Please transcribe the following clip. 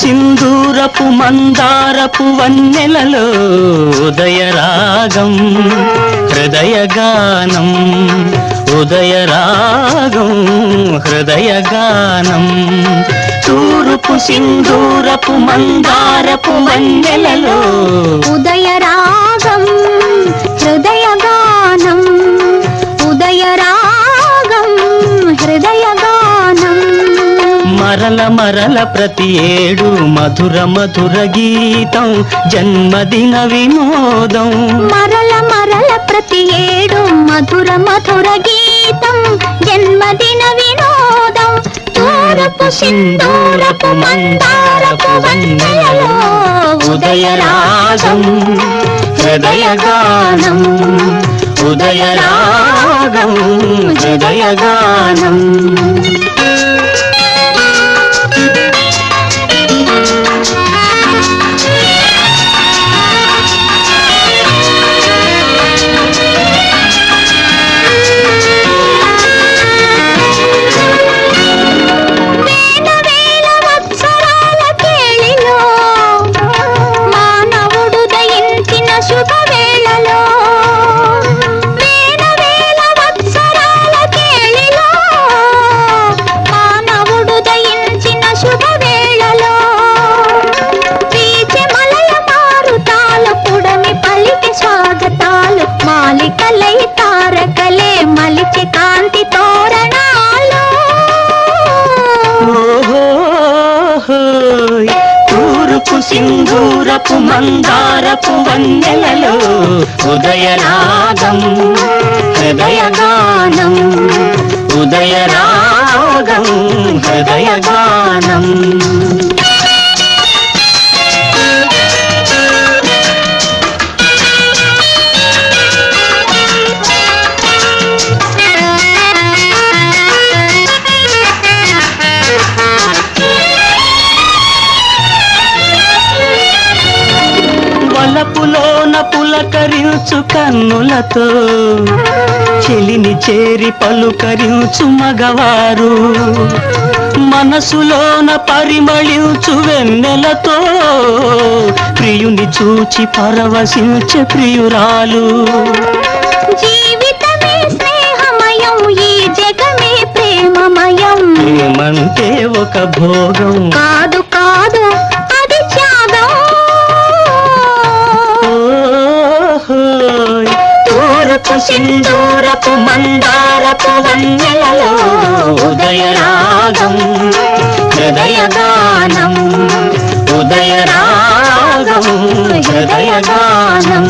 సింధూరపు మందారపు వన్నెలలో ఉదయరాగం హృదయగానం. ఉదయరాగం హృదయగానం తూరుపు సింధూరపు మందారపు వన్నెలలో ఉదయరాగం మరల మరల ప్రతి ఏడు మధుర మధుర గీతం జన్మదిన వినోదం. మరల మరల ప్రతి ఏడు మధుర మధుర గీతం జన్మదిన వినోదం. తూరపు సింధూరపు మందారపు వన్నెలలో ఉదయరాగం హృదయగానం ఉదయరాగం హృదయగానం. మాలికలై తారకలే మలిచి కాంతి తోరణాలు. తూరుపు సింధూరపు మందారపు వందెలలో ఉదయరాగం హృదయగానం ఉదయరాగం హృదయగానం. వలపులోన పులకరించు కన్నులతో. చెలిని చేరి పలుకరించు మగవారు. మనసులోన పరిమళించు వెన్నెలతో. ప్రియుని చూచి పరవశించే ప్రియురాలు. జీవితమే స్నేహమయం ఈ జగమే ప్రేమమయం. ఏమంటే ఒక భోగం. కాదు సింధూరపు మందారపు వన్నెలలో ఉదయరాగం హృదయగానం ఉదయరాగం హృదయగానం.